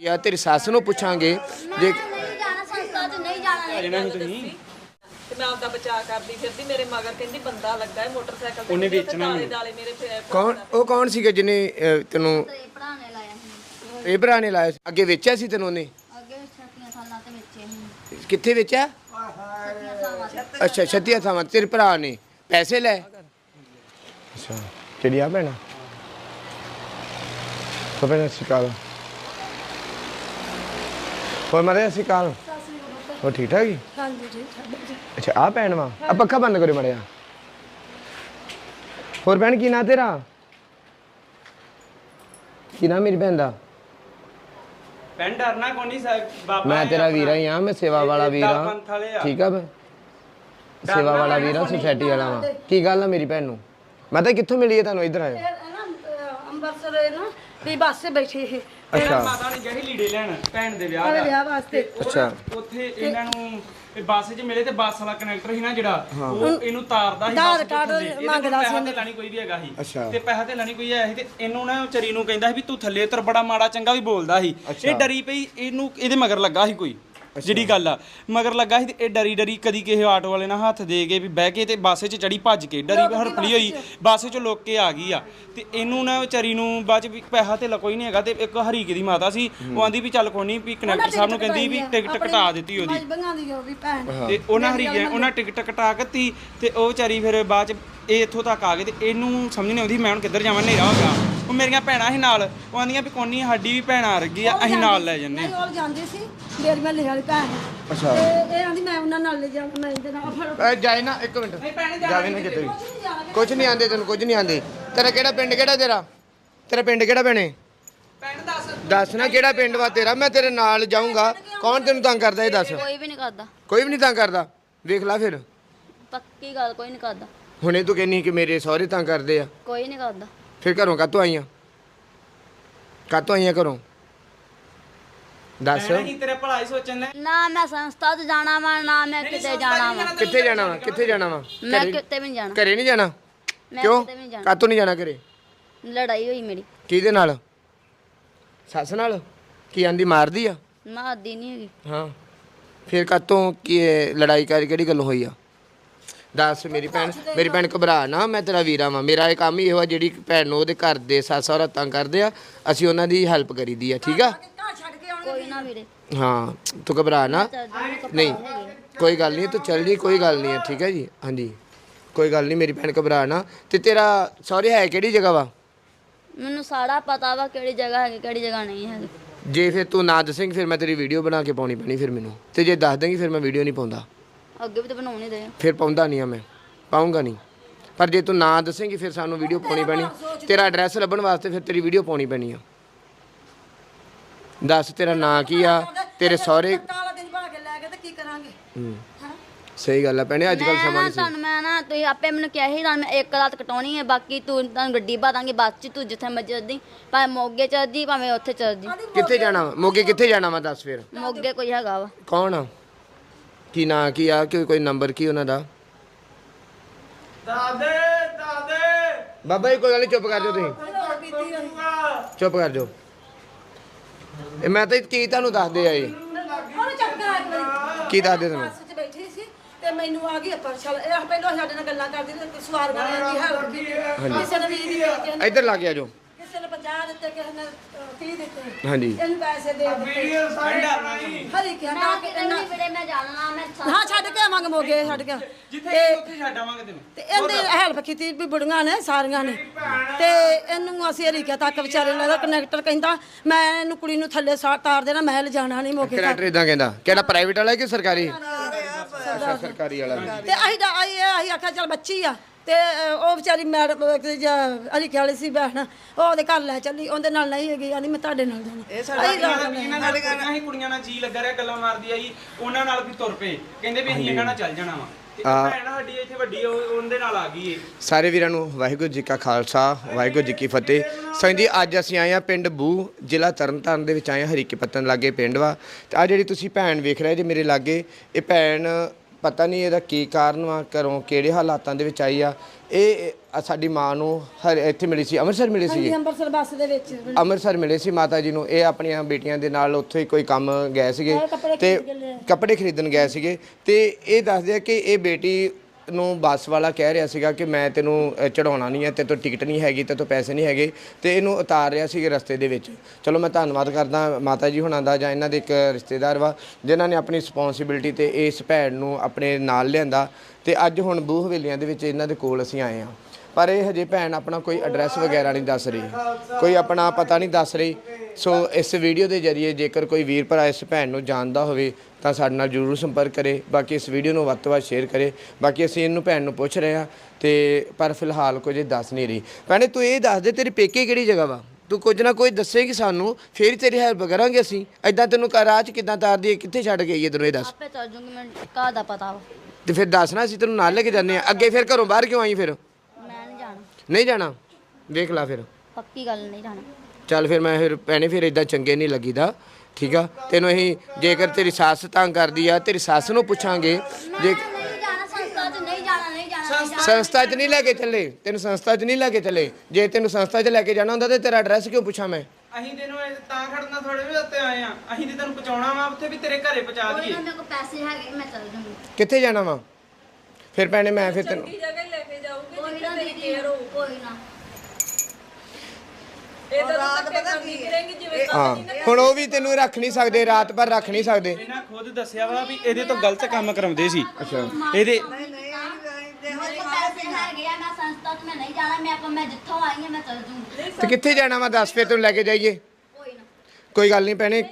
ਜਾਂ ਤੇਰੀ ਸੱਸ ਨੂੰ ਪੁੱਛਾਂਗੇ ਜੇ ਨਹੀਂ ਜਾਣਾ ਸੰਸਥਾ 'ਚ ਨਹੀਂ ਜਾਣਾ। ਲੈਣਾ ਤੁਸੀਂ। ਤੇ ਮੈਂ ਆਪਦਾ ਬਚਾਅ ਕਰਦੀ ਫਿਰਦੀ ਮੇਰੇ ਮਗਰ ਕਹਿੰਦੀ ਬੰਦਾ ਲੱਗਾ ਹੈ ਮੋਟਰਸਾਈਕਲ ਤੇ। ਉਹਨੇ ਵੇਚਣਾ ਦਾਲੇ ਦਾਲੇ ਮੇਰੇ ਫਿਰ ਕੌਣ ਉਹ ਕੌਣ ਸੀਗਾ ਜਿਹਨੇ ਅਹ, ਤੈਨੂੰ ਤੇਰੇ ਭਰਾ ਨੇ ਲਾਇਆ ਸੀ। ਇਹ ਭਰਾ ਨੇ ਲਾਇਆ ਸੀ? ਅੱਗੇ ਵੇਚਿਆ ਸੀ ਤੈਨੂੰ ਉਹਨੇ? ਅੱਗੇ ਛੱਤੀਆਂ ਸਾਲਾਂ ਤੇ ਵੇਚੇ ਸੀ। ਕਿੱਥੇ ਵੇਚਿਆ? ਛੱਤੀਆਂ ਸਾਲਾਂ ਤੇ। ਅੱਛਾ ਛੱਤੀਆ ਥਾਵਾਂ ਤੇਰੇ ਭਰਾ ਨੇ। ਪੈਸੇ ਲੈ। ਅੱਛਾ। ਕਿਹੜੀ ਆ ਭੈਣਾ? ਤਾਂ ਭੈਣਾ ਸਿਕਾਲ ਹੋਰ ਮਾਰੇ ਠੀਕ ਠਾਕ ਹੀ ਹਾਂਜੀ ਠੀਕ ਠਾਕ ਜੀ। ਅੱਛਾ ਆ ਭੈਣ ਵਾ। ਆ ਪੱਖਾ ਬੰਦ ਕਰਿਓ ਮੜਿਆ ਹੋਰ ਭੈਣ ਕੀ ਨਾਂ ਤੇਰਾ? ਕੀ ਨਾਂ ਮੇਰੀ ਭੈਣ ਦਾ? ਪੈਨ ਡਰਨਾ ਕੋਈ ਨਹੀਂ ਸਾ- ਬਾਬਾ ਮੈਂ ਹੈ ਤੇਰਾ। ਵੀਰਾ ਹੀ ਆ ਮੈਂ ਸੇਵਾ ਵਾਲਾ ਵੀਰਾ। ਆ। ਠੀਕ ਆ ਮੈਂ? ਸੇਵਾ ਵਾਲਾ ਵੀਰਾ ਸੁਸਾਇਟੀ ਵਾਲਾ ਵਾ। ਕੀ ਗੱਲ ਆ ਮੇਰੀ ਭੈਣ ਨੂੰ? ਮੈਂ ਤਾਂ ਕਿੱਥੋਂ ਮਿਲੀ ਹੈ ਤੁਹਾਨੂੰ ਇੱਧਰ ਆਇਓ ਅੰਮ੍ਰਿਤਸਰ ਇਹ ਨਾ ਵੀ ਬੱਸ 'ਤੇ ਬੈਠੇ ਇਹ। ਅੱਛਾ। ਮਾਤਾ ਨੇ ਗਈ ਲੀੜੇ ਲੈਣ ਭੈਣ ਦੇ ਵਿਆਹ ਦਾ ਵਿਆਹ ਵਾਸਤੇ। ਅੱਛਾ। ਉੱਥੇ ਇਹਨਾਂ ਨੂੰ ਇਹ ਬੱਸ 'ਚ ਮਿਲੇ ਤੇ ਬੱਸ ਵਾਲਾ ਕਨੈਕਟਰ ਸੀ ਨਾ ਜਿਹੜਾ ਉਹ ਇਹਨੂੰ ਤਾਰਦਾ ਸੀ ਆਧਾਰ ਬੱਸ 'ਚ ਕਾਰਡ ਥੱਲੇ। ਇਹਦੇ ਕੋਲ ਮੰਗਦਾ ਸੀ ਪੈਸਾ ਉਹਨੇ। ਧੇਲਾ ਨਹੀਂ ਕੋਈ ਵੀ ਹੈਗਾ ਸੀ। ਅੱਛਾ। ਤੇ ਪੈਸਾ ਤੇ ਨਹੀਂ ਕੋਈ ਆਇਆ ਸੀ ਤੇ ਇਹਨੂੰ ਨਾ ਚਰੀ ਨੂੰ ਕਹਿੰਦਾ ਸੀ ਵੀ ਤੂੰ ਥੱਲੇ ਉਤਰ ਬੜਾ ਮਾੜਾ ਚੰਗਾ ਵੀ ਬੋਲਦਾ ਸੀ। ਇਹ ਡਰੀ ਪਈ ਇਹਨੂੰ ਇਹਦੇ ਮਗਰ ਲੱਗਾ ਸੀ ਕੋਈ। ਜਿਹੜੀ ਗੱਲ ਆ। ਮਗਰ ਲੱਗਾ ਸੀ ਇਹ ਡਰੀ ਡਰੀ ਕਦੀ ਕਿਸੇ ਆਟੋ ਵਾਲੇ ਨਾਲ ਹੱਥ ਦੇ ਕੇ ਵੀ ਬਹਿ ਕੇ ਤੇ ਬੱਸ 'ਚ ਚੜੀ ਭੱਜ ਕੇ ਡਰੀ ਹਰਪਲੀ ਹੋਈ ਬੱਸ 'ਚ ਲੁੱਕ ਕੇ ਆ ਗਈ ਆ। ਤੇ ਇਹਨੂੰ ਨਾ ਵਿਚਾਰੀ ਨੂੰ ਬਾਅਦ 'ਚ ਵੀ ਪੈਸਾ ਤੇ ਕੋਈ ਨਹੀਂ ਹੈਗਾ ਤੇ ਇੱਕ ਹਰੀਕੇ ਦੀ ਮਾਤਾ ਸੀ ਉਹ ਆਂਦੀ ਵੀ ਚੱਲ ਕੋਈ ਨਹੀਂ ਵੀ ਕਨੈਕਟਰ ਸਾਹਿਬ ਨੂੰ ਕਹਿੰਦੀ ਵੀ ਟਿਕਟ ਕਟਾ ਦਿੱਤੀ ਉਹਦੀ। ਮਜਬੰਗਾਂ ਦੀ ਉਹ ਵੀ ਭੈਣ। ਤੇ ਉਹਨਾਂ ਹਰੀਕੇ ਉਹਨਾਂ ਟਿਕਟ ਕਟਾ ਦਿੱਤੀ ਤੇ ਉਹ ਵਿਚਾਰੀ ਫਿਰ ਬਾਅਦ ਚ ਇਹ ਇੱਥੋਂ ਤੱਕ ਆ ਗਏ ਤੇ ਇਹਨੂੰ ਸਮਝ ਨਹੀਂ ਆਉਂਦੀ ਮੈਂ ਹੁਣ ਕਿੱਧਰ ਜਾਵਾਂ ਹਨੇਰਾ ਹੋ ਗਿਆ। ਉਹ ਮੇਰੀਆਂ ਭੈਣਾਂ ਸੀ ਨਾਲ ਉਹ ਆਂਦੀਆਂ ਵੀ ਕੋਨੀ ਸਾਡੀ ਵੀ ਭੈਣਾਂ ਆ ਰਹੀ ਆ ਅਸੀਂ ਨਾਲ ਲੈ ਜੰਨੇ ਨਹੀਂ ਉਹ ਜਾਂਦੀ ਸੀ ਮੇਰੀ ਮਹੱਲੇ ਵਾਲੀ ਭੈਣ। ਅੱਛਾ। ਇਹ ਆਂਦੀ ਮੈਂ ਉਹਨਾਂ ਨਾਲ ਲੈ ਜਾਵਾਂ ਮੈਂ ਇਹਦੇ ਨਾਲ ਫੜ। ਐ ਜਾਏ ਨਾ ਇੱਕ ਮਿੰਟ। ਜਾਵੇ ਨਾ ਕਿਤੇ। ਵੀ। ਕੁਝ ਨਹੀਂ ਆਂਦੇ ਤੈਨੂੰ ਕੁਝ ਨਹੀਂ ਆਂਦੇ। ਤੇਰਾ ਕਿਹੜਾ ਪਿੰਡ ਕਿਹੜਾ ਤੇਰਾ? ਤੇਰਾ ਪਿੰਡ ਕਿਹੜਾ ਭੈਣੇ? ਪਿੰਡ ਦੱਸ। ਦੱਸ ਨਾ ਕਿਹੜਾ ਪਿੰਡ ਵਾ ਤੇਰਾ ਮੈਂ ਤੇਰੇ ਨਾਲ ਜਾਊਂਗਾ। ਕੌਣ ਤੈਨੂੰ ਤੰਗ ਕਰਦਾ ਇਹ ਦੱਸ। ਕੋਈ ਵੀ ਨਹੀਂ ਕਰਦਾ। ਕੋਈ ਵੀ ਨਹੀਂ ਤੰਗ ਕਰਦਾ। ਵੇਖ ਲੈ ਫਿਰ। ਪੱਕੀ ਗੱਲ ਕੋਈ ਨਹੀਂ ਕਰਦਾ। ਹੁਣੇ ਤੂੰ ਕਹਿੰਨੀ ਕਿ ਮੇਰੇ ਸਹੁਰੇ ਤੰਗ ਕਰਦੇ ਆ। ਕੋਈ ਨਹੀਂ ਕਰਦਾ। ਫਿਰ ਘਰੋਂ ਕਾਤੋਂ ਆਈਆਂ? ਕਾਤੋਂ ਆਈਆਂ ਘਰੋਂ? ਦੱਸ। ਕੀ ਤੇਰੇ ਭਲਾਈ ਸੋਚਣ ਨੇ ਨਾ ਮੈਂ ਸੰਸਥਾ 'ਚ ਜਾਣਾ ਵਾ ਨਾ ਮੈਂ ਕਿਤੇ ਜਾਣਾ ਵਾ। ਕਿੱਥੇ ਜਾਣਾ ਵਾ? ਕਿੱਥੇ ਜਾਣਾ ਵਾ? ਮੈਂ ਕਿਤੇ ਵੀ ਨਹੀਂ ਜਾਣਾ। ਘਰੇ ਨਹੀਂ ਜਾਣਾ? ਮੈਂ ਕਿਉਂ? ਕਿਤੇ ਵੀ ਨਹੀਂ ਜਾਣਾ। ਕਾਤੋਂ ਨਹੀਂ ਜਾਣਾ ਘਰੇ? ਲੜਾਈ ਹੋਈ ਮੇਰੀ। ਕਿਹਦੇ ਨਾਲ? ਸੱਸ ਨਾਲ? ਕੀ ਆਂਦੀ ਮਾਰਦੀ ਆ? ਮੈਂ ਅੱਦੀ ਨਹੀਂ ਹੈਗੀ। ਹਾਂ। ਫਿਰ ਕਾਤੋਂ ਕੀ ਇਹ ਲੜਾਈ ਕਰ ਕਿਹੜੀ ਗੱਲ ਹੋਈ ਆ? ਦੱਸ ਮੇਰੀ ਭੈਣ ਮੇਰੀ ਭੈਣ ਘਬਰਾ ਨਾ ਮੈਂ ਤੇਰਾ ਵੀਰਾ ਵਾਂ। ਮੇਰਾ ਇਹ ਕੰਮ ਹੀ ਇਹੋ ਆ ਜਿਹੜੀ ਭੈਣ ਨੂੰ ਉਹਦੇ ਘਰ ਦੇ ਸੱਸ ਸਹੁਰਾ ਤੰਗ ਕਰਦੇ ਆ ਅਸੀਂ ਉਹਨਾਂ ਦੀ ਹੈਲਪ ਕਰੀਦੀ ਆ ਠੀਕ ਆ? ਘਰ ਛੱਡ ਕੇ ਆਉਣਗੇ ਕੋਈ ਨਾ ਵੀਰੇ। ਹਾਂ ਤੂੰ ਘਬਰਾ ਨਾ। ਨਹੀਂ। ਕੋਈ ਗੱਲ ਨਹੀਂ ਤੂੰ ਚੱਲ ਜੀ ਕੋਈ ਗੱਲ ਨਹੀਂ ਹੈ ਠੀਕ ਹੈ ਜੀ? ਹਾਂਜੀ। ਕੋਈ ਗੱਲ ਨਹੀਂ ਮੇਰੀ ਭੈਣ ਘਬਰਾ ਨਾ। ਤੇ ਤੇਰਾ ਸਹੁਰੇ ਹੈ ਕਿਹੜੀ ਜਗ੍ਹਾ ਵਾ? ਮੈਨੂੰ ਸਾਰਾ ਪਤਾ ਵਾ ਕਿਹੜੀ ਜਗ੍ਹਾ ਹੈਗੀ ਕਿਹੜੀ ਜਗ੍ਹਾ ਨਹੀਂ ਹੈਗੀ। ਜੇ ਫਿਰ ਤੂੰ ਨਾ ਦੱਸੇਂਗੀ ਫਿਰ ਮੈਂ ਤੇਰੀ ਵੀਡੀਓ ਬਣਾ ਕੇ ਪਾਉਣੀ ਪੈਣੀ ਫਿਰ ਮੈਨੂੰ। ਤੇ ਜੇ ਦੱਸ ਦੇਂਗੀ ਫਿਰ ਮੈਂ ਵੀਡੀਓ ਨਹੀਂ ਪਾਉਂਦਾ। ਅੱਗੇ ਵੀ ਤਾਂ ਬਣਾਉਣੀ ਦੇ ਫਿਰ ਪਾਉਂਦਾ ਨਹੀਂ ਆ ਮੈਂ ਪਾਉਂਗਾ ਨਹੀਂ। ਪਰ ਜੇ ਤੂੰ ਨਾ ਦੱਸੇਂਗੀ ਫਿਰ ਸਾਨੂੰ ਵੀਡੀਓ ਪਾਉਣੀ ਪੈਣੀ। ਤੇਰਾ ਐਡਰੈਸ ਲੱਭਣ ਵਾਸਤੇ ਫਿਰ ਤੇਰੀ ਵੀਡੀਓ ਪਾਉਣੀ ਪੈਣੀ ਆ। ਦੱਸ ਤੇਰਾ ਨਾਂ ਕੀ ਆ ਤੇਰੇ ਸਹੁਰੇ ਕਾਲਾ ਦਿਨ ਬਣਾ ਕੇ ਲੈ ਗਏ ਤੇ ਕੀ ਕਰਾਂਗੇ? ਹੂੰ, ਹਾਂ? ਸਹੀ ਗੱਲ ਆ ਭੈਣੇ ਅੱਜ ਕੱਲ ਮੈਂ ਸਮਾਂ ਨਾ ਨਹੀਂ ਸਹੀ ਤੁਹਾਨੂੰ ਮੈਂ ਨਾ ਤੁਸੀਂ ਆਪੇ ਮੈਨੂੰ ਕਿਹਾ ਸੀ ਤੁਹਾਨੂੰ ਮੈਂ ਇੱਕ ਰਾਤ ਕਟਾਉਣੀ ਹੈ ਬਾਕੀ ਤੂੰ ਤੁਹਾਨੂੰ ਗੱਡੀ ਬਾਦਾਂਗੇ ਬੱਸ 'ਚ ਤੂੰ ਜਿੱਥੇ ਮਰਜ਼ੀ ਚੱਲਦੀ ਭਾਵੇਂ ਮੋਗੇ ਚੱਲਦੀ ਭਾਵੇਂ ਉੱਥੇ ਚੱਲਦੀ। ਕਿੱਥੇ ਜਾਣਾ ਵਾ? ਮੋਗੇ ਕਿੱਥੇ ਜਾਣਾ ਵਾ ਦੱਸ ਫਿਰ? ਮੋਗੇ ਕੋਈ ਹੈਗਾ ਵਾ। ਕੌਣ ਆ? ਕੀ ਨਾਂ ਕੀ ਆ? ਕਿ ਕੋਈ ਨੰਬਰ ਕੀ ਉਹਨਾਂ ਦਾ? ਦਾਦੇ ਦਾਦੇ। ਬਾਬਾ ਜੀ ਕੋਈ ਗੱਲ ਨਹੀਂ ਚੁੱਪ ਕਰ ਜਾਓ ਤੁਸੀਂ। ਚੁੱਪ ਕਰ ਜਾਓ। ਇਹ ਮੈਂ ਤਾਂ ਕੀ ਤੁਹਾਨੂੰ ਦੱਸਦੇ ਆ ਇਹ? ਉਹਨੇ ਚੱਕਾ ਇੱਕ ਵਾਰੀ ਕੀ ਦੱਸਦੇ ਤੁਹਾਨੂੰ? ਬੱਸ 'ਚ ਬੈਠੀ ਸੀ ਤੇ ਮੈਨੂੰ ਆ ਗਈ ਪਰ ਚਲ ਇਹ ਪਹਿਲਾਂ ਸਾਡੇ ਨਾਲ ਗੱਲਾਂ ਕਰਦੀ ਤੇ ਸਵਾਰ ਗਾਣੇ ਦੀ ਹੈਲਪ ਕੀਤੀ ਕਿਸੇ ਨੇ 20 ਦਿੱਤੇ ਕਿਸੇ ਨੇ- ਇੱਧਰ ਲਾ ਕੇ ਆ ਜਾਓ ਕਿਸੇ ਨੇ 50 ਦਿੱਤੇ ਕਿਸੇ ਨੇ 30 ਦਿੱਤੇ। ਹਾਂਜੀ। ਇਹਨੂੰ ਪੈਸੇ ਦੇ ਦਿੱਤੇ। ਪੈਨ ਡਰਨਾ ਨਹੀਂ ਹਰੀ ਕਿਹਾ ਨਾ ਵੀ ਨਹੀਂ ਵੀਰੇ ਮੈਂ ਜਾਣਾ। ਕੇ ਆਵਾਂਗੇ ਮੋਗੇ ਛੱਡ ਕੇ। ਜਿੱਥੇ ਤੇ ਉੱਥੇ ਛੱਡ ਆਵਾਂਗੇ ਤੈਨੂੰ। ਤੇ ਇਹਦੇ ਹੈਲਪ ਕੀਤੀ ਵੀ ਬੁੜੀਆਂ ਨੇ ਸਾਰੀਆਂ ਨੇ। ਤੇ ਇਹਨੂੰ ਅਸੀਂ ਹਰੀਕਿਆ ਤੱਕ ਵਿਚਾਰੇ ਨਾਲ ਕਨੈਕਟਰ ਕਹਿੰਦਾ ਮੈਂ ਇਹਨੂੰ ਕੁੜੀ ਨੂੰ ਥੱਲੇ ਸਾ ਤਾਰ ਦੇਣਾ ਮੈਂ ਲਿਜਾਣਾ ਨਹੀਂ ਮੋਗੇ ਤੱਕ। ਕਨੈਕਟਰ ਇਦਾਂ ਕਹਿੰਦਾ ਕਿਹੜਾ ਪ੍ਰਾਈਵੇਟ ਵਾਲਾ ਹੈ ਕਿ ਸਰਕਾਰੀ? ਅੱਛਾ ਸਰਕਾਰੀ ਵਾਲਾ। ਤੇ ਅਸੀਂ ਤਾਂ ਅਸੀਂ ਆਖਿਆ ਚਲ ਬੱਚੀ ਆ। ਤੇ ਉਹ ਵਿਚਾਰੀ ਮੈਡਮ ਅਲੀ ਵਾਲੀ ਸੀ ਬੈਠਣਾ ਉਹ ਉਹਦੇ ਘਰ ਲੈ ਚੱਲੀ ਉਹਦੇ ਨਾਲ ਨਹੀਂ ਹੈਗੀ ਆਂਦੀ ਮੈਂ ਤੁਹਾਡੇ ਨਾਲ ਜਾਣਾ। ਇਹ ਇਹਨਾਂ ਨਾਲ ਕੁੜੀਆਂ ਹੀ ਕੁੜੀਆਂ ਨਾਲ ਜੀ ਲੱਗਾ ਰਿਹਾ ਗੱਲਾਂ ਮਾਰਦੀ ਆਈ ਉਹਨਾਂ ਨਾਲ ਵੀ ਤੁਰ ਪਏ। ਕਹਿੰਦੇ ਵੀ ਅਸੀਂ ਇਹਨਾਂ ਨਾਲ ਚੱਲ ਜਾਣਾ ਵਾ। ਤੇ ਇੱਕ ਆ- ਭੈਣ ਸਾਡੀ ਇੱਥੇ ਵੱਡੀ ਉਹ- ਉਹਦੇ ਨਾਲ ਆ ਗਈ ਏ। ਸਾਰੇ ਵੀਰਾਂ ਨੂੰ ਵਾਹਿਗੁਰੂ ਜੀ ਕਾ ਖਾਲਸਾ ਵਾਹਿਗੁਰੂ ਜੀ ਕੀ ਫਤਿਹ। ਸੰਗ ਜੀ ਅੱਜ ਅਸੀਂ ਆਏ ਆ ਪਿੰਡ ਬੂ ਜ਼ਿਲ੍ਹਾ ਤਰਨਤਾਰਨ ਦੇ ਵਿੱਚ ਆਏ ਹਰੀਕੇ ਪੱਤਨ ਲਾਗੇ ਪਿੰਡ ਵਾ। ਤੇ ਆ ਜਿਹੜੀ ਤੁਸੀਂ ਭੈਣ ਵੇਖ ਰਹੇ ਜੇ ਮੇਰੇ ਲਾਗੇ ਇਹ ਭੈਣ ਪਤਾ ਨਹੀਂ ਇਹਦਾ ਕੀ ਕਾਰਨ ਵਾ ਘਰੋਂ ਕਿਹੜੇ ਹਾਲਾਤਾਂ ਦੇ ਵਿੱਚ ਆਈ ਆ। ਇਹ ਸਾਡੀ ਮਾਂ ਨੂੰ ਹਰ ਇੱਥੇ ਮਿਲੀ ਸੀ ਅੰਮ੍ਰਿਤਸਰ ਮਿਲੀ ਸੀ। ਅੰਮ੍ਰਿਤਸਰ ਬੱਸ ਦੇ ਵਿੱਚ ਅੰਮ੍ਰਿਤਸਰ ਮਿਲੇ ਸੀ ਮਾਤਾ ਜੀ ਨੂੰ। ਇਹ ਆਪਣੀਆਂ ਬੇਟੀਆਂ ਦੇ ਨਾਲ ਉੱਥੇ ਕੋਈ ਕੰਮ ਗਏ ਸੀਗੇ ਤੇ। ਕੱਪੜੇ ਖਰੀਦਣ ਗਏ ਸੀਗੇ। ਤੇ ਇਹ ਦੱਸਦੇ ਆ ਕਿ ਇਹ ਬੇਟੀ ਨੂੰ ਬੱਸ ਵਾਲਾ ਕਹਿ ਰਿਹਾ ਸੀਗਾ ਕਿ ਮੈਂ ਤੈਨੂੰ ਅ, ਚੜਾਉਣਾ ਨਹੀਂ ਹੈ ਤੇ ਤੋਂ ਟਿਕਟ ਨਹੀਂ ਹੈਗੀ ਤੇ ਤੋਂ ਪੈਸੇ ਨਹੀਂ ਹੈਗੇ ਤੇ ਇਹਨੂੰ ਉਤਾਰ ਰਿਹਾ ਸੀ ਰਸਤੇ ਦੇ ਵਿੱਚ। ਚਲੋ ਮੈਂ ਧੰਨਵਾਦ ਕਰਦਾ ਮਾਤਾ ਜੀ ਹੁਣਾਂ ਦਾ ਜਾਂ ਇਹਨਾਂ ਦੇ ਇੱਕ ਰਿਸ਼ਤੇਦਾਰ ਵਾ ਜਿਨ੍ਹਾਂ ਨੇ ਆਪਣੀ ਰਿਸਪੌਂਸਿਬਿਲਟੀ ਤੇ ਇਸ ਭੈਣ ਨੂੰ ਆਪਣੇ ਨਾਲ ਲਿਆਂਦਾ। ਤੇ ਅੱਜ ਹੁਣ ਬੂਹ ਹਵੇਲੀਆਂ ਦੇ ਵਿੱਚ ਇਹਨਾਂ ਦੇ ਕੋਲ ਅਸੀਂ ਆਏ ਹਾਂ। ਪਰ ਇਹ ਹਜੇ ਭੈਣ ਆਪਣਾ ਕੋਈ ਐਡਰੈਸ ਵਗੈਰਾ ਨਹੀਂ ਦੱਸ ਰਹੀ। ਕੋਈ ਆਪਣਾ ਪਤਾ ਨਹੀਂ ਦੱਸ ਰਹੀ। ਸੋ ਇਸ ਵੀਡੀਓ ਦੇ ਜ਼ਰੀਏ ਜੇਕਰ ਕੋਈ ਵੀਰ ਭਰਾ ਇਸ ਭੈਣ ਨੂੰ ਜਾਣਦਾ ਹੋਵੇ ਤਾਂ ਸਾਡੇ ਨਾਲ ਜਰੂਰ ਸੰਪਰਕ ਕਰੇ। ਬਾਕੀ ਇਸ ਵੀਡੀਓ ਨੂੰ ਵੱਧ ਤੋਂ ਵੱਧ ਸ਼ੇਅਰ ਕਰੇ। ਬਾਕੀ ਅਸੀਂ ਇਹਨੂੰ ਭੈਣ ਨੂੰ ਪੁੱਛ ਰਹੇ ਹਾਂ ਤੇ ਪਰ ਫਿਲਹਾਲ ਕੁਝ ਦੱਸ ਨਹੀਂ ਰਹੀ। ਭੈਣੇ ਤੂੰ ਇਹ ਦੱਸ ਦੇ ਤੇਰੀ ਪੇਕੇ ਕਿਹੜੀ ਜਗ੍ਹਾ ਵਾ? ਤੂੰ ਕੁਝ ਨਾ ਕੁਝ ਦੱਸੇਗੀ ਸਾਨੂੰ ਫੇਰ ਹੀ ਤੇਰੀ ਹੈਲਪ ਕਰਾਂਗੇ ਅਸੀਂ। ਐਦਾਂ ਤੈਨੂੰ ਰਾਹ ਚ ਕਿੱਦਾਂ ਤਾਰਦੀ ਹੈ ਕਿੱਥੇ ਛੱਡ ਕੇ ਆਈਏ ਤੈਨੂੰ ਇਹ ਦੱਸ। ਆਪੇ ਚੱਲ ਜੂੰਗੀ ਮੈਨੂੰ ਘਰ ਦਾ ਪਤਾ ਵਾ। ਤੇ ਫਿਰ ਦੱਸਣਾ ਅਸੀਂ ਤੈਨੂੰ ਨਾਲ ਲੈ ਕੇ ਜਾਂਦੇ ਆ ਅੱਗੇ ਫਿਰ ਘਰੋਂ ਬਾਹਰ ਕਿਉਂ ਆਈ ਫਿਰ? ਨਹੀਂ ਜਾਣਾ? ਜਾਣਾ ਵੇਖ ਲੈ ਫਿਰ। ਪੱਕੀ ਗੱਲ ਨਹੀਂ ਜਾਣਾ। ਚੱਲ ਫਿਰ ਮੈਂ ਫਿਰ ਭੈਣੇ ਫਿਰ ਇਦਾਂ ਚੰਗੇ ਨਹੀਂ ਲੱਗੀਦਾ ਠੀਕ ਆ? ਤੈਨੂੰ ਅਸੀਂ ਜੇਕਰ ਤੇਰੀ ਸੱਸ ਤੰਗ ਕਰਦੀ ਆ ਤੇਰੀ ਸੱਸ ਨੂੰ ਪੁੱਛਾਂਗੇ ਜੇ ਨਹੀਂ ਜਾਣਾ ਸੰਸਥਾ 'ਚ ਨਹੀਂ ਜਾਣਾ ਨਹੀਂ ਜਾਣਾ ਨਹੀਂ ਜਾਣਾ। ਸੰਸਥਾ 'ਚ ਨਹੀਂ ਲੈ ਕੇ ਚੱਲੇ। ਤੈਨੂੰ ਸੰਸਥਾ 'ਚ ਨਹੀਂ ਲੈ ਕੇ ਚੱਲੇ। ਜੇ ਤੈਨੂੰ ਸੰਸਥਾ 'ਚ ਲੈ ਕੇ ਜਾਣਾ ਹੁੰਦਾ ਤੇ ਤੇਰਾ ਐਡਰੈਸ ਕਿਉਂ ਪੁੱਛਾਂ ਮੈਂ? ਅਸੀਂ ਤੈਨੂੰ ਇਹ ਤਾਂ ਖੜਨਾ ਥੋੜੇ ਵੀ ਉੱਤੇ ਆਏ ਆ। ਅਸੀਂ ਤੇ ਤੈਨੂੰ ਪਹੁੰਚਾਉਣਾ ਵਾ ਉੱਥੇ ਵੀ ਤੇਰੇ ਘਰੇ ਪਹੁੰਚਾ ਕੋਈ ਦਈਏ। ਨਾ ਮੇਰੇ ਕੋਲ ਪੈਸੇ ਹੈਗੇ ਮੈਂ ਚੱਲ ਜੂੰਗੀ। ਕਿੱਥੇ ਜਾਣਾ ਵਾ? ਫਿਰ ਭੈਣੇ ਮੈਂ ਫਿਰ ਤੈਨੂੰ ਦੀਦੀ ਕੇਅਰ ਹੋਊ ਕੋਈ ਨਾ। ਇਹਦਾ ਤਾਂ ਧੱਕੇ ਕਰਦੀ ਫਿਰੇਂਗੀ ਜਿਵੇਂ ਹਾਂ ਹੁਣ ਉਹ ਵੀ ਤੈਨੂੰ ਰੱਖ ਨਹੀਂ ਸਕਦੇ ਰਾਤ ਭਰ ਰੱਖ ਨਹੀਂ ਸਕਦੇ। ਇਹਨਾਂ ਖੁਦ ਦੱਸਿਆ ਵਾ ਵੀ ਇਹਦੇ ਤੋਂ ਗਲਤ ਕੰਮ ਕਰਾਉਂਦੇ ਸੀ। ਅੱਛਾ। ਇਹਦੇ ਮੇਰੇ ਕੋਲ ਪੈਸੇ ਹੈਗੇ ਆ ਮੈਂ ਸੰਸਥਾ 'ਚ ਮੈਂ ਨਹੀਂ ਜਾਣਾ ਮੈਂ ਆਪਾਂ ਮੈਂ ਜਿੱਥੋਂ ਆਈ ਹਾਂ ਮੈਂ ਚੱਲ ਜੂੰਗੀ। ਤੇ ਕਿੱਥੇ ਜਾਣਾ ਵਾ? ਦੱਸ ਫਿਰ ਤੈਨੂੰ ਲੈ ਕੇ ਜਾਈਏ। ਕੋਈ ਨਾ। ਕੋਈ ਗੱਲ ਨਹੀਂ ਭੈਣੇ।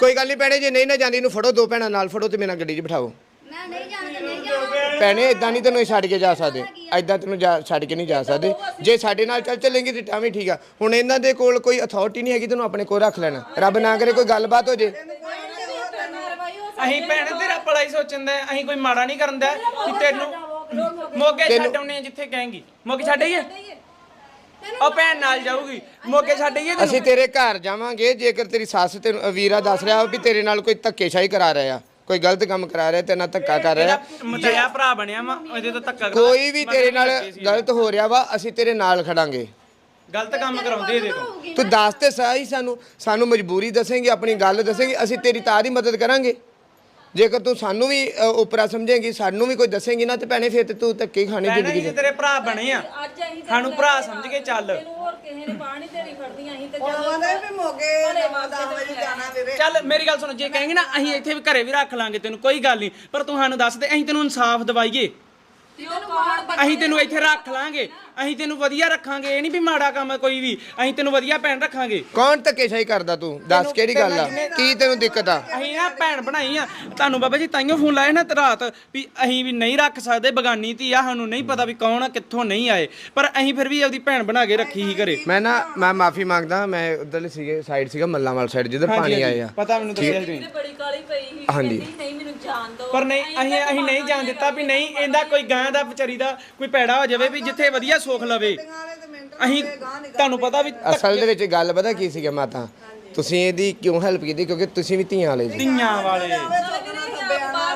ਕੋਈ ਗੱਲ ਨਹੀਂ ਭੈਣੇ ਜੇ ਨਹੀਂ ਨਾ ਜਾਂਦੀ ਇਹਨੂੰ ਫੜੋ ਦੋ ਭੈਣਾਂ ਨਾਲ ਫੜੋ ਤੇ ਮੇਰੇ ਨਾਲ ਗੱਡੀ 'ਚ ਬਿਠਾਓ। ਮੈਂ ਨਹੀਂ ਜਾਣਾ ਤੇ ਨਹੀਂ ਜਾਣਾ। ਭੈਣੇ ਇਦਾਂ ਨਹੀਂ ਤੈਨੂੰ ਛੱਡ ਕੇ ਜਾ ਸਕਦੇ। ਇਦਾਂ ਤੈਨੂੰ ਜਾ ਛੱਡ ਕੇ ਨਹੀਂ ਜਾ ਸਕਦੇ। ਜੇ ਸਾਡੇ ਨਾਲ ਚੱਲ ਚੱਲੇਂਗੀ ਤੇ ਤਾਂ ਵੀ ਠੀਕ ਆ। ਹੁਣ ਇਹਨਾਂ ਦੇ ਕੋਲ ਕੋਈ ਅਥਾਰਟੀ ਨਹੀਂ ਹੈਗੀ ਤੈਨੂੰ ਆਪਣੇ ਕੋਲ ਰੱਖ ਲੈਣਾ। ਰੱਬ ਨਾ ਕਰੇ ਕੋਈ ਗੱਲਬਾਤ ਹੋ ਜੇ। ਅਸੀਂ ਭੈਣ ਤੇਰਾ ਭਲਾ ਹੀ ਸੋਚਣ ਦੇ ਅਸੀਂ ਕੋਈ ਮਾੜਾ ਨਹੀਂ ਕਰਨ ਦਾ ਕਿ ਤੈਨੂੰ ਮੋਗੇ ਛੱਡ ਆਉਣੇ ਆ ਜਿੱਥੇ ਕਹੇਂਗੀ। ਮੋਗੇ ਛੱਡ ਆਈਏ? ਉਹ ਭੈਣ ਨਾਲ ਜਾਊਗੀ। ਮੋਗੇ ਛੱਡ ਆਈਏ ਅਸੀਂ ਤੇਰੇ ਘਰ ਜਾਵਾਂਗੇ ਜੇਕਰ ਤੇਰੀ ਸੱਸ ਤੈਨੂੰ ਵੀਰਾ ਦੱਸ ਰਿਹਾ ਵੀ ਤੇਰੇ ਨਾਲ ਕੋਈ ਧੱਕੇਸ਼ਾਹੀ ਕਰਾ ਰਿਹਾ। ਆ ਕੋਈ ਗਲਤ ਕੰਮ ਕਰਾ ਰਿਹਾ ਤੇਰੇ ਨਾਲ ਧੱਕਾ ਕਰ ਰਿਹਾ। ਮਤਿਆ ਭਰਾ ਬਣਿਆ ਵਾ ਇਹਦੇ ਤੋਂ ਧੱਕਾ ਕਰਾ- ਕੋਈ ਵੀ ਤੇਰੇ ਨਾਲ। ਗਲਤ ਹੋ ਰਿਹਾ ਵਾ ਅਸੀਂ ਤੇਰੇ ਨਾਲ ਖੜਾਂਗੇ। ਗਲਤ ਕੰਮ ਕਰਾਉਂਦੇ ਇਹਦੇ ਤੋਂ। ਤੂੰ ਦੱਸ ਤੇ ਸਹੀ ਸਾਨੂੰ ਸਾਨੂੰ ਮਜਬੂਰੀ ਦੱਸੇਂਗੀ ਆਪਣੀ ਗੱਲ ਦੱਸੇਂਗੀ ਅਸੀਂ ਤੇਰੀ ਤਾਂ ਦੀ ਮਦਦ ਕਰਾਂਗੇ। ਜੇਕਰ ਤੂੰ ਸਾਨੂੰ ਵੀ ਅ, ਉਪਰਾ ਸਮਝੇਂਗੀ ਸਾਨੂੰ ਵੀ ਕੋਈ ਦੱਸੇਂਗੀ ਨਾ ਤੇ ਭੈਣੇ ਫਿਰ ਤੇ ਤੂੰ ਧੱਕੇ ਖਾਣੇ ਭੈਣੇ ਜ਼ਿੰਦਗੀ ਅਸੀਂ 'ਚ ਤੇਰੇ ਭਰਾ ਬਣੇ ਆ। ਅੱਜ ਅਸੀਂ ਤੈਨੂੰ ਸਾਨੂੰ ਭਰਾ ਸਮਝ ਕੇ ਚੱਲ। ਤੈਨੂੰ ਹੋਰ ਕਿਸੇ ਨੇ ਬਾਹ ਨਹੀਂ ਤੇਰੀ ਫੜਦੀਆਂ ਅਸੀਂ ਤੇ ਉਹਦੇ ਵੀ ਮੋਗੇ 10 ਵਜੇ ਜਾਣਾ ਵੀਰੇ ਚੱਲ ਮੇਰੀ ਗੱਲ ਸੁਣ ਜੇ ਕहेंगे ਨਾ ਅਸੀਂ ਇੱਥੇ ਵੀ ਘਰੇ ਵੀ ਰੱਖ ਲਾਂਗੇ ਤੈਨੂੰ ਕੋਈ ਗੱਲ ਨਹੀਂ। ਪਰ ਤੂੰ ਸਾਨੂੰ ਦੱਸ ਦੇ ਅਸੀਂ ਤੈਨੂੰ ਇਨਸਾਫ ਦਵਾਈਏ। ਤੈਨੂੰ ਕੌਣ ਅਸੀਂ ਤੈਨੂੰ ਇੱਥੇ ਰੱਖ ਲਾਂਗੇ। ਅਸੀਂ ਤੈਨੂੰ ਵਧੀਆ ਰੱਖਾਂਗੇ ਇਹ ਨਹੀਂ ਵੀ ਮਾੜਾ ਕੰਮ ਹੈ ਕੋਈ ਵੀ ਅਸੀਂ ਤੈਨੂੰ ਵਧੀਆ ਭੈਣ ਰੱਖਾਂਗੇ। ਕੌਣ ਧੱਕੇਸ਼ਾਹੀ ਕਰਦਾ ਤੂੰ? ਦੱਸ ਕਿਹੜੀ ਗੱਲ ਆ? ਕੀ ਤੈਨੂੰ ਦਿੱਕਤ ਆ? ਅਸੀਂ ਨਾ ਭੈਣ ਬਣਾਈ ਆ। ਤੁਹਾਨੂੰ ਬਾਬਾ ਜੀ ਤਾਈਓ ਫੋਨ ਲਾਇਆ ਨਾ ਤੇ ਰਾਤ ਵੀ ਅਸੀਂ ਵੀ ਨਹੀਂ ਰੱਖ ਸਕਦੇ ਬਗਾਨੀ ਧੀ ਆ ਸਾਨੂੰ ਨਹੀਂ ਪਤਾ ਵੀ ਕੌਣ ਆ ਕਿੱਥੋਂ ਨਹੀਂ ਆਏ। ਪਰ ਅਸੀਂ ਫਿਰ ਵੀ ਆਪਦੀ ਭੈਣ ਬਣਾ ਕੇ ਰੱਖੀ ਹੀ ਘਰੇ। ਮੈਂ ਨਾ ਮੈਂ ਮਾਫੀ ਮੰਗਦਾ ਮੈਂ ਉਧਰਲੇ ਸੀਗੇ ਸਾਈਡ ਸੀਗਾ ਮੱਲਾਂਵਾਲ ਸਾਈਡ ਜਿੱਧਰ ਪਾਣੀ ਆਇਆ ਪਤਾ ਮੈਨੂੰ ਦੱਸਿਆ ਸੀ ਤੇ ਬੜੀ ਕਾਲੀ ਪਈ ਸੀ ਹਾਂਜੀ। ਕਹਿੰਦੀ ਨਹੀਂ ਮੈਨੂੰ ਜਾਣ ਦਿਓ। ਪਰ ਨਹੀਂ ਅਸੀਂ ਅਸੀਂ ਨਹੀਂ ਜਾਣ ਦਿੱਤਾ ਵੀ ਨਹੀਂ ਇਹਦਾ ਕੋਈ ਗਾਂ ਦਾ ਵਿਚਾਰੀ ਦਾ ਕੋਈ ਪੈੜਾ ਹੋ ਜਾਵੇ ਵੀ ਜਿੱਥੇ ਵਧੀਆ ਸੁੱਖ ਲਵੇ। ਅਸੀਂ ਤੁਹਾਨੂੰ ਪਤਾ ਵੀ ਅਸਲ ਦੇ ਵਿੱਚ ਗੱਲ ਪਤਾ ਕੀ ਸੀਗਾ ਮਾਤਾ? ਤੁਸੀਂ ਇਹਦੀ ਕਿਉਂ ਹੈਲਪ ਕੀਤੀ? ਕਿਉਂਕਿ ਤੁਸੀਂ ਵੀ ਧੀਆਂ ਵਾਲੇ ਜੀ। ਧੀਆਂ ਵਾਲੇ।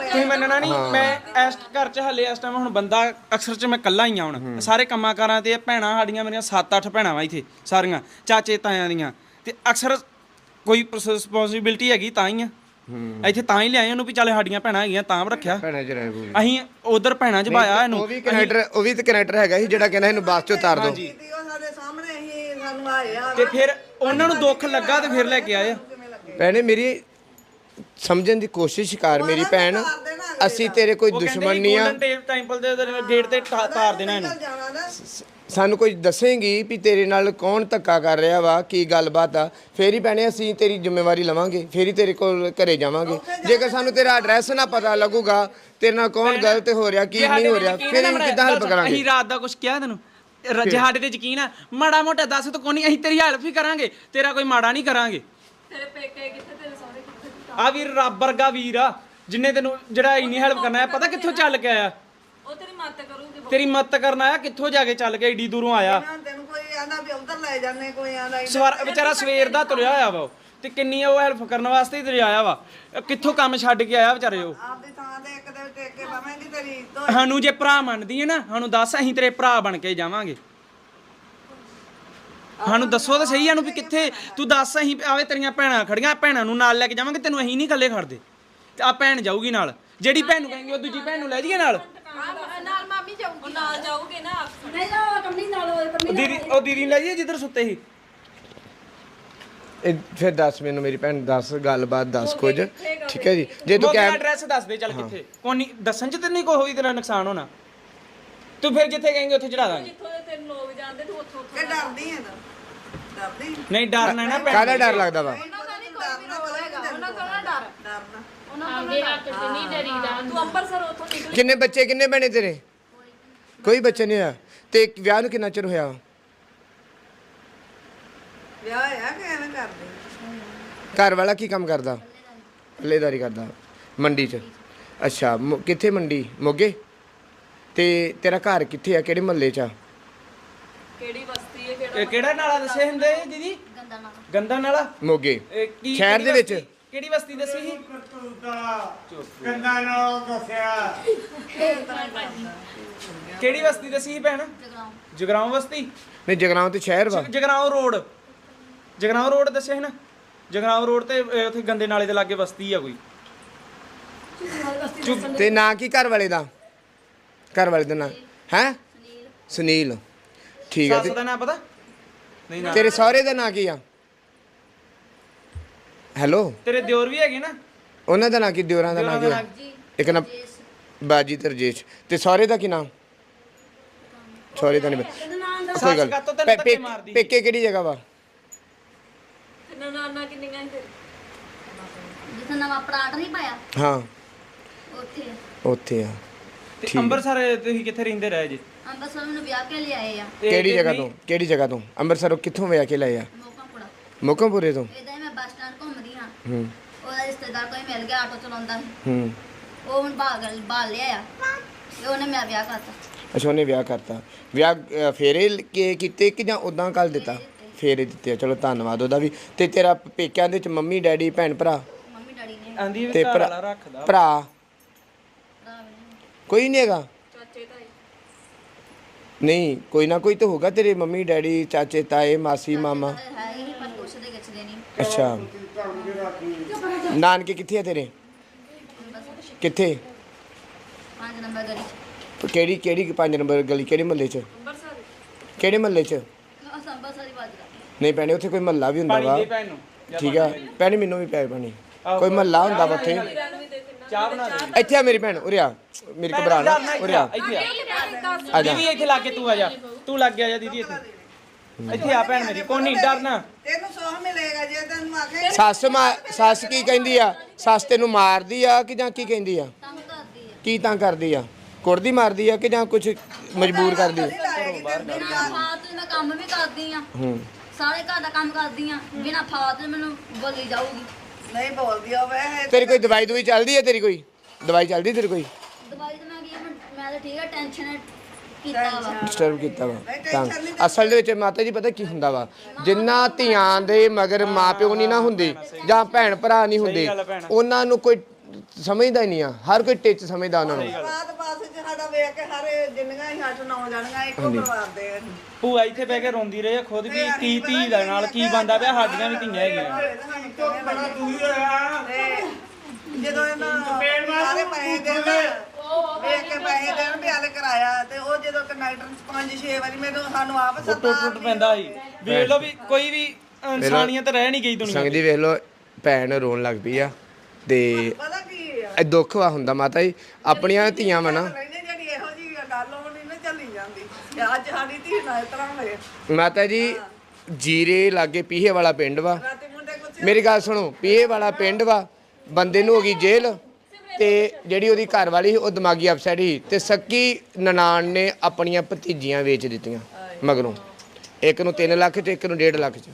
ਤੁਸੀਂ ਮੰਨਣਾ ਨਹੀਂ ਮੈਂ ਇਸ ਘਰ 'ਚ ਹੱਲੇ ਇਸ ਟਾਈਮ ਹੁਣ ਬੰਦਾ ਅਕਸਰ 'ਚ ਮੈਂ ਇਕੱਲਾ ਹੀ ਆ ਹੁਣ। ਸਾਰੇ ਕੰਮਾਂ ਕਾਰਾਂ ਤੇ ਇਹ ਭੈਣਾਂ ਸਾਡੀਆਂ ਮੇਰੀਆਂ 7-8 ਭੈਣਾਂ ਵਾ ਇੱਥੇ ਸਾਰੀਆਂ ਚਾਚੇ ਤਾਇਆਂ ਦੀਆਂ। ਤੇ ਅਕਸਰ ਕੋਈ ਰਿਸਪੌਂਸਿਬਿਲਟੀ ਹੈਗੀ ਤਾਂ ਹੀ ਆ। ਇੱਥੇ ਤਾਂ ਹੀ ਲਿਆਏ ਉਹਨੂੰ ਵੀ ਚੱਲ ਸਾਡੀਆਂ ਭੈਣਾਂ ਹੈਗੀਆਂ ਤਾਂ ਰੱਖਿਆ। ਭੈਣਾਂ ਚ ਰਹਿ ਪੂਰੀ ਅਸੀਂ ਉਧਰ ਭੈਣਾਂ 'ਚ ਪਾਇਆ ਉਹ ਇਹਨੂੰ ਵੀ ਕਨੈਕਟਰ ਉਹ ਵੀ ਤੇ ਕਨੈਕਟਰ ਹੈਗਾ ਸੀ ਜਿਹੜਾ ਕਹਿੰਦਾ ਇਹਨੂੰ ਬੱਸ ਚੋਂ ਉਤਾਰ ਦਿਓ ਕੀਤੀ ਉਹ ਸਾਡੇ ਸਾਹਮਣੇ ਹੀ ਸਾਨੂੰ ਆਏ ਆ ਤੇ ਫਿਰ ਉਹਨਾਂ ਨੂੰ ਦੁੱਖ ਲੱਗਾ ਤੇ ਫਿਰ ਲੈ ਕੇ ਆਏ। ਆ ਭੈਣੇ ਮੇਰੀ ਸਮਝਣ ਦੀ ਕੋਸ਼ਿਸ਼ ਕਰ ਮੇਰੀ ਭੈਣ। ਅਸੀਂ ਤੇਰੇ ਕੋਈ ਉਹ ਕਹਿੰਦੇ ਦੁਸ਼ਮਣ ਨਹੀਂ ਆ। ਗੋਲਡਨ ਟੈਂਪਲ ਦੇ ਗੇਟ ਤੇ ਟਾ- ਤਾਰ ਦੇਣਾ ਇਹਨੂੰ। ਜਾਣਾ ਨਾ। ਸਾਨੂੰ ਕੁਝ ਦੱਸੇਂਗੀ ਵੀ ਤੇਰੇ ਨਾਲ ਕੌਣ ਧੱਕਾ ਕਰ ਰਿਹਾ ਵਾ ਕੀ ਗੱਲਬਾਤ ਆ। ਫੇਰ ਹੀ ਭੈਣੇ ਅਸੀਂ ਤੇਰੀ ਜ਼ਿੰਮੇਵਾਰੀ ਲਵਾਂਗੇ ਫੇਰ ਹੀ ਤੇਰੇ ਕੋਲ ਘਰੇ ਜਾਵਾਂਗੇ। ਜੇਕਰ ਸਾਨੂੰ ਤੇਰਾ ਐਡਰੈਸ ਨਾ ਪਤਾ ਲੱਗੂਗਾ ਤੇਰੇ ਨਾਲ ਕੌਣ ਗਲਤ ਹੋ ਰਿਹਾ ਕੀ ਨਹੀਂ ਹੋ ਰਿਹਾ ਫਿਰ ਅਸੀਂ ਕਿੱਦਾਂ ਹੈਲਪ ਅਸੀਂ ਕਰਾਂਗੇ? ਰਾਤ ਦਾ ਕੁਝ ਕਿਹਾ ਤੈਨੂੰ? ਰ- ਜੇ ਸਾਡੇ ਤੇ ਯਕੀਨ ਆ? ਮਾੜਾ ਮੋਟਾ ਦੱਸ ਤੂੰ ਕੋਈ ਨਹੀਂ ਅਸੀਂ ਤੇਰੀ ਹੈਲਪ ਹੀ ਕਰਾਂਗੇ ਤੇਰਾ ਕੋਈ ਮਾੜਾ ਨਹੀਂ ਕਰਾਂਗੇ। ਤੇਰੇ ਪੇਕੇ ਕਿੱਥੇ ਤੇਰੇ ਸਹੁਰੇ ਕਿੱਥੇ ਆ ਵੀਰ ਰੱਬ ਵਰਗਾ ਵੀਰ ਆ ਜਿੰਨੇ ਤੈਨੂੰ ਜਿਹੜਾ ਇੰਨੀ ਹੈਲਪ ਕਰਨਾ ਹੈ ਪਤਾ ਕਿੱਥੋਂ ਚੱਲ ਕੇ ਆਇਆ? ਉਹ ਤੇਰੀ ਮਦਦ ਕਰੂਗੀ ਤੇਰੀ ਮਦਦ ਕਰਨ ਆਇਆ ਕਿੱਥੋਂ ਜਾ ਕੇ ਚੱਲ ਕੇ ਏਡੀ ਦੂਰੋਂ ਆਇਆ? ਤੈਨੂੰ ਕੋਈ ਆਂਦਾ ਵੀ ਉਧਰ ਲੈ ਜਾਂਦੇ ਕੋਈ ਆਂਦਾ ਸਵਾਰ ਵਿਚਾਰਾ ਸਵੇਰ ਦਾ ਤੁਰਿਆ ਹੋਇਆ ਵਾ ਉਹ। ਤੇ ਕਿੰਨੀ ਉਹ ਹੈਲਪ ਕਰਨ ਵਾਸਤੇ ਹੀ ਤੇ ਆਇਆ ਵਾ। ਇਹ ਕਿੱਥੋਂ ਕੰਮ ਛੱਡ ਕੇ ਆਇਆ ਵਿਚਾਰੇ ਉਹ? ਆਪਦੀ ਥਾਂ ਤੇ ਇੱਕ ਦੇ ਟੇਕ ਕੇ ਪਾਵਾਂਗੀ ਤੇਰੀ ਤੋਂ ਸਾਨੂੰ ਜੇ ਭਰਾ ਮੰਨਦੀ ਹੈ ਨਾ ਸਾਨੂੰ ਦੱਸ ਅਸੀਂ ਤੇਰੇ ਭਰਾ ਬਣ ਕੇ ਜਾਵਾਂਗੇ। ਸਾਨੂੰ ਦੱਸੋ ਤਾਂ ਸਹੀ ਸਾਨੂੰ ਵੀ ਕਿੱਥੇ ਤੂੰ ਦੱਸ ਅਸੀਂ ਆਵੇ ਤੇਰੀਆਂ ਭੈਣਾਂ ਖੜੀਆਂ ਭੈਣਾਂ ਨੂੰ ਨਾਲ ਲੈ ਕੇ ਜਾਵਾਂਗੇ ਤੈਨੂੰ ਅਸੀਂ ਨਹੀਂ ਇਕੱਲੇ ਖੜਦੇ। ਤੇ ਆ ਭੈਣ ਜਾਊਗੀ ਨਾਲ। ਜਿਹੜੀ ਭੈਣ ਨੂੰ ਕहेंगे ਉਹ ਦੂਜੀ ਭੈਣ ਨੂੰ ਲੈ ਜਾਈਏ ਨਾਲ। ਉਹ ਨਾਲ ਜਾਊਗੇ ਨਾ ਨਹੀਂ ਨਾ ਕੰਨੀ ਨਾਲ ਉਹ ਦੀਦੀ ਉਹ ਦੀਦੀ ਨੂੰ ਲੈ ਜਾਈਏ ਜਿੱਧਰ ਸੁੱਤੇ ਸੀ? ਇਹ ਫਿਰ ਦੱਸ ਮੈਨੂੰ ਮੇਰੀ ਭੈਣ ਦੱਸ ਗੱਲਬਾਤ ਦੱਸ ਕੁਝ। ਠੀਕ ਹੈ ਜੀ। ਜੇ ਤੂੰ ਮੋਗੇ ਕਹਿ ਐਡਰੈਸ ਦੱਸ ਦੇ ਚੱਲ ਕਿੱਥੇ? ਕੋਈ ਨਹੀਂ ਦੱਸਣ ਚ ਤੇ ਨਹੀਂ ਕੋਈ ਹੋਈ ਤੇਰਾ ਨੁਕਸਾਨ ਹੋਣਾ। ਤੂੰ ਫਿਰ ਜਿੱਥੇ ਕहेंगे ਉੱਥੇ ਚੜਾ ਦਾਂਗੇ। ਜਿੱਥੋਂ ਦੇ ਤੈਨੂੰ ਲੋਕ ਜਾਣਦੇ ਤੂੰ ਉੱਥੋਂ ਉੱਥੋਂ ਕਿ ਡਰਦੀ ਹੈ ਨਾ ਡਰਦੀ ਨਹੀਂ ਡਰਨਾ ਨਾ ਭੈਣ ਕਾਹਦਾ ਡਰ ਲੱਗਦਾ ਵਾ? ਉਹਨਾਂ ਤੋਂ ਨਾ ਡਰ। ਡਰਨਾ। ਤੂੰ ਅੰਮ੍ਰਿਤਸਰ ਉੱਥੋਂ ਨਿਕਲ ਕਿੰਨੇ ਬੱਚੇ ਕਿੰਨੇ ਬਣੇ ਤੇਰੇ? ਕੋਈ ਬੱਚਾ ਨਹੀਂ ਹੋਇਆ। ਤੇ ਵਿਆਹ ਨੂੰ ਕਿੰਨਾ ਚਿਰ ਹੋਇਆ? ਵਿਆਹ ਆ ਕਿ ਐਵੇਂ ਕਰਦੇ? ਘਰ ਵਾਲਾ ਕੀ ਕੰਮ ਕਰਦਾ? ਪੱਲੇਦਾਰੀ ਕਰਦਾ ਮੰਡੀ 'ਚ। ਅੱਛਾ ਮੋ- ਕਿੱਥੇ ਮੰਡੀ? ਮੋਗੇ? ਤੇ ਤੇਰਾ ਘਰ ਕਿੱਥੇ ਆ? ਕਿਹੜੇ ਮਹੱਲੇ 'ਚ ਆ? ਕਿਹੜੀ ਬਸਤੀ ਹੈ ਕਿਹੜਾ ਇਹ ਕਿਹੜਾ ਨਾਲਾ ਦੱਸੇ ਹੁੰਦੇ ਦੀਦੀ? ਗੰਦਾ ਨਾਲਾ। ਮੋਗੇ। ਇਹ ਕੀ ਸ਼ਹਿਰ ਦੇ ਵਿੱਚ? ਕਿਹੜੀ ਬਸਤੀ ਦੱਸੀ ਸੀ ਕੰਦਾ ਨਾਲ ਦੱਸਿਆ। ਕਿਹੜੀ ਬਸਤੀ ਦੱਸੀ ਸੀ ਭੈਣ? ਜਗਰਾਉਂ ਜਗਰਾਉਂ ਬਸਤੀ? ਨਹੀਂ ਜਗਰਾਉਂ ਤੇ ਸ਼ਹਿਰ ਵਾ। ਜਗਰਾਉਂ ਰੋਡ। ਜਗਰਾਉਂ ਰੋਡ ਦੱਸਿਆ ਸੀ ਨਾ? ਜਗਰਾਉਂ ਰੋਡ ਤੇ ਅਹ, ਉੱਥੇ ਗੰਦੇ ਨਾਲੇ ਦੇ ਲਾਗੇ ਬਸਤੀ ਆ ਕੋਈ। ਤੇ ਨਾਂ ਕੀ ਘਰ ਵਾਲੇ ਦਾ? ਘਰ ਵਾਲੇ ਦਾ ਨਾਂ? ਹੈ? ਸੁਨੀਲ। ਠੀਕ ਆ ਸੱਸ ਤੇ ਦਾ ਨਾਂ ਪਤਾ? ਨਹੀਂ ਨਾ। ਤੇਰੇ ਸਹੁਰੇ ਦਾ ਨਾਂ ਕੀ ਆ? ਹੈਲੋ? ਤੇਰੇ ਦਿਓਰ ਵੀ ਹੈਗੇ ਨਾ? ਉਹਨਾਂ ਦਾ ਨਾਂ ਕੀ? ਦਿਓਰਾਂ ਦਾ ਨਾਂ ਕੀ ਇੱਕ ਨਾ ਬਾਜੀ ਤੇ ਰਜੇਸ਼ ਤੇ ਸਹੁਰੇ ਦਾ ਕੀ ਨਾਮ ਸਹੁਰੇ ਦਾ ਨਹੀਂ। ਕੋਈ ਗੱਲ ਤੈਨੂੰ ਪੇ-? ਪੇਕੇ ਕਿਹੜੀ ਜਗ੍ਹਾ ਵਾ? ਨਾਨਾ ਕਿੰਨੀਆਂ ਤੇਰੀ? ਜਿੱਥੇ ਨਵਾਂ ਪਲਾਟ ਨਹੀਂ ਪਾਇਆ? ਹਾਂ। ਉੱਥੇ ਆ। ਉੱਥੇ ਆ। ਤੇ ਠੀਕ। ਅੰਮ੍ਰਿਤਸਰ ਤੁਸੀਂ ਕਿੱਥੇ ਰਹਿੰਦੇ ਰਹੇ ਜੇ? ਅੰਬਰਸਰ ਨੂੰ ਵਿਆਹ ਕੇ ਲਿਆਏ ਆ। ਤੇ- ਕਿਹੜੀ ਤੇ ਜਗ੍ਹਾ ਨਹੀਂ- ਤੋਂ? ਕਿਹੜੀ ਜਗ੍ਹਾ ਤੋਂ? ਅੰਮ੍ਰਿਤਸਰੋਂ ਕਿੱਥੋਂ ਵਿਆਹ ਕੇ ਲਏ ਆ? ਮੋਕਾਪੁੜਾ ਮੋਕਮਪੁਰੇ ਤੋਂ? ਇਦਾਂ ਹੀ ਮੈਂ ਬੱਸ ਸਟੈਂਡ ਘੁੰਮਦੀ ਹਾਂ। ਹੂੰ ਉਹਦਾ ਰਿਸ਼ਤੇਦਾਰ ਕੋਈ ਮਿਲ ਗਿਆ ਆਟੋ ਚਲਾਉਂਦਾ ਸੀ। ਹੂੰ। ਉਹ ਹੁਣ ਭਾਗ ਬਾਲ ਲਿਆ ਆ ਤੇ ਉਹਨੇ ਮੇਰਾ ਵਿਆਹ ਕਰਤਾ। ਅੱਛਾ ਉਹਨੇ ਵਿਆਹ ਕਰਤਾ। ਵਿਆਹ ਅ, ਫੇਰੇ ਲ- ਕੇ ਕੀਤੇ ਕਿ ਜਾਂ ਉਦਾਂ ਕਰ ਦਿੱਤਾ? ਫੇਰੇ ਦਿੱਤੇ ਆ, ਚਲੋ ਧੰਨਵਾਦ ਉਹਦਾ ਵੀ। ਤੇ ਤੇਰਾ ਪੇਕਿਆਂ ਦੇ ਚ ਮੰਮੀ ਡੈਡੀ ਭੈਣ ਭਰਾ? ਮੰਮੀ ਡੈਡੀ ਨੇ। ਆਂਦੀ ਵੀ ਤੇ ਘਰ ਭਰਾ ਵਾਲਾ ਰੱਖਦਾ। ਭਰਾ? ਭਰਾ ਵੀ ਨੇ। ਕੋਈ ਨਹੀਂ ਹੈਗਾ? ਚਾਚੇ ਤਾਈ ਨਹੀਂ ਕੋਈ ਨਾ ਕੋਈ ਤਾਂ ਹੋਗਾ ਤੇਰੇ ਮੰਮੀ ਡੈਡੀ ਚਾਚੇ ਤਾਏ ਮਾਸੀ ਮਾਮਾ। ਹੈ ਹੀ ਪਰ ਪੁੱਛਦੇ ਗਿੱਛਦੇ ਨਹੀਂ। ਅੱਛਾ। ਨਾਨਕੇ ਕਿੱਥੇ ਆ ਤੇਰੇ? ਕਿੱਥੇ? ਪੰਜ ਨੰਬਰ ਗਲੀ ਚ। ਕਿਹੜੀ ਕਿਹੜੀ 5 ਨੰਬਰ ਗਲੀ ਕਿਹੜੇ ਮਹੱਲੇ 'ਚ? ਕਿਹੜੇ ਮਹੱਲੇ 'ਚ? ਬਾਜਰਾ ਨਹੀਂ ਭੈਣੇ ਉੱਥੇ ਕੋਈ ਮਹੱਲਾ ਵੀ ਹੁੰਦਾ ਵਾ। ਭੈਣ ਨੂੰ ਠੀਕ ਆ। ਭੈਣੇ ਮੈਨੂੰ ਵੀ ਪਿਆ ਪਾਣੀ ਕੋਈ ਮਹੱਲਾ ਹੁੰਦਾ ਵਾ ਉੱਥੇ? ਚਾਹ ਬਣਾ ਦੇ। ਇੱਥੇ ਆ ਮੇਰੀ ਭੈਣ ਉਰੇ ਆ। ਮੇਰੀ ਘਬਰਾ ਨਾ ਉਰੇ ਆ। ਇੱਥੇ ਆ। ਆ। ਜਾ ਦੀਦੀ ਇੱਥੇ ਲਾ ਕੇ ਤੂੰ ਆ ਜਾ। ਤੂੰ ਲੱਗ ਗਿਆ ਜਾ ਦੀਦੀ ਇੱਥੇ। ਇੱਥੇ ਆ ਭੈਣ ਮੇਰੀ ਕੋਈ ਨਹੀਂ ਡਰਨਾ। ਤੈਨੂੰ ਸੋਹ ਮਿਲੇਗਾ ਜੇ ਤੈਨੂੰ ਆਖੇ ਸੱਸ ਮਾ ਸੱਸ ਕੀ ਕਹਿੰਦੀ ਆ? ਸੱਸ ਤੈਨੂੰ ਮਾਰਦੀ ਆ ਕਿ ਜਾਂ ਕੀ ਕਹਿੰਦੀ ਆ? ਤੰਗ ਕਰਦੀ ਆ। ਕੀ ਤਾਂ ਕਰਦੀ ਆ? ਕੁੜਦੀ ਮਾਰਦੀ ਆ ਕਿ ਜਾਂ ਕੁਝ ਮਜਬੂਰ ਕਰਦੀ ਆ? ਬਿਨਾਂ ਫਾਲਤੂ ਮੈਂ ਕੰਮ ਵੀ ਕਰਦੀ ਆ। ਹੂੰ। ਸਾਰੇ ਘਰ ਦਾ ਕੰਮ ਕਰਦੀ ਆ। ਬਿਨਾਂ ਫਾਲਤੂ ਮੈਨੂੰ ਬੋਲੀ ਜਾਊਗੀ। ਨਹੀਂ ਬੋਲਦੀ ਹੋਵੇ ਤੇਰੀ ਕੋਈ ਦਵਾਈ ਦਵਾਈ ਚੱਲਦੀ ਆ ਤੇਰੀ ਕੋਈ? ਦਵਾਈ ਚੱਲਦੀ ਤੇਰੀ ਕੋਈ? ਦਵਾਈ ਤਾਂ ਮੈਂ ਕੀ ਮੈਂ- ਮੈਂ ਤਾਂ ਠੀਕ ਆ ਟੈਨਸ਼ਨ ਕੀਤਾ ਵਾ। ਡਿਸਟਰਬ ਕੀਤਾ ਵਾ। ਤਾਂ ਅਸਲ ਦੇ ਵਿੱਚ ਮਾਤਾ ਜੀ ਪਤਾ ਕੀ ਹੁੰਦਾ ਵਾ? ਜਿੰਨਾ ਧੀਆਂ ਦੇ ਮਗਰ ਮਾਪਿਓ ਨਹੀਂ ਨਾ ਹੁੰਦੇ ਜਾਂ ਭੈਣ ਭਰਾ ਨਹੀਂ ਹੁੰਦੇ। ਉਹਨਾਂ ਨੂੰ ਕੋਈ ਸਮਝਦਾ ਹੀ ਨਹੀਂ ਆ। ਹਰ ਕੋਈ ਟਿੱਚ ਸਮਝਦਾ ਉਹਨਾਂ ਨੂੰ। ਬਾਤ ਪਾਸੇ ਚ ਸਾਡਾ ਵੇਖ ਕੇ ਸਾਰੇ ਜਿੰਨੀਆਂ ਹੀ ਅੱਠ ਨੌ ਜਾਣੀਆਂ ਇੱਕੋ ਪਰਿਵਾਰ ਦੇ ਆ। ਭੂਆ ਇੱਥੇ ਬਹਿ ਕੇ ਰੋਂਦੀ ਰਹੀ ਆ ਖੁਦ ਵੀ ਕੀ ਧੀ ਦਾ ਨਾਲ ਕੀ ਬੰਦਾ ਪਿਆ ਸਾਡੀਆਂ ਵੀ ਧੀਆਂ ਹੈਗੀਆਂ। ਬੜਾ ਦੂਰ ਹੋਇਆ। ਤੇ ਜਦੋਂ ਇਹਨਾਂ ਸਾਰੇ ਪੈਸੇ ਦੇਣ ਵੇਖ ਕੇ ਪੈਸੇ ਦੇਣ ਵੀ ਹਲ ਕਰਾਇਆ ਤੇ ਉਹ ਜਦੋਂ ਕੰਡਕਟਰ ਪੰਜ ਛੇ ਵਾਰੀ ਮੈਨੂੰ ਸਾਨੂੰ ਆਪ ਟੁੱਟ ਸੱਤਾ ਟੁੱਟ ਪੈਂਦਾ ਸੀ। ਵੇਖ ਲਓ ਵੀ ਕੋਈ ਵੀ ਇਨਸਾਨੀਅਤ ਰਹਿ ਨਹੀਂ ਗਈ ਦੁਨੀਆ ਸੰਗ ਜੀ ਵੇਖ ਲਓ ਭੈਣ ਰੋਣ ਲੱਗ ਪਈ ਆ ਤੇ ਪਤਾ ਕੀ ਆ? ਇਹ ਦੁੱਖ ਵਾ ਹੁੰਦਾ ਮਾਤਾ ਜੀ ਆਪਣੀਆਂ ਧੀਆਂ ਵਾ ਨਾ। ਰਹਿੰਦੇ ਜਿਹੜੀ ਇਹੋ ਜੀ ਗੱਲ ਉਹ ਨਹੀਂ ਨਾ ਚੱਲੀ ਜਾਂਦੀ। ਤੇ ਅੱਜ ਸਾਡੀ ਧੀ ਨਾਲ ਇਸ ਤਰ੍ਹਾਂ ਹੋਏ। ਮਾਤਾ ਜੀ ਜੀਰੇ ਲਾਗੇ ਪੀਹੇ ਵਾਲਾ ਪਿੰਡ ਵਾ। ਰਾਤੀ ਮੁੰਡੇ ਕੁਛ ਮੇਰੀ ਗੱਲ ਸੁਣੋ ਪੀਹੇ ਵਾਲਾ ਪਿੰਡ ਵਾ ਬੰਦੇ ਨੂੰ ਹੋ ਗਈ ਜੇਲ੍ਹ। ਤੇ ਜਿਹੜੀ ਉਹਦੀ ਘਰ ਵਾਲੀ ਸੀ, ਉਹ ਦਿਮਾਗੀ ਅਫਸਰ ਸੀ ਤੇ ਸੱਕੀ ਨਨਾਣ ਨੇ ਆਪਣੀਆਂ ਭਤੀਜੀਆਂ ਵੇਚ ਦਿੱਤੀਆਂ ਮਗਰੋਂ। ਇੱਕ ਨੂੰ 3 ਲੱਖ ਚ, ਇੱਕ ਨੂੰ 1.5 ਲੱਖ ਚ।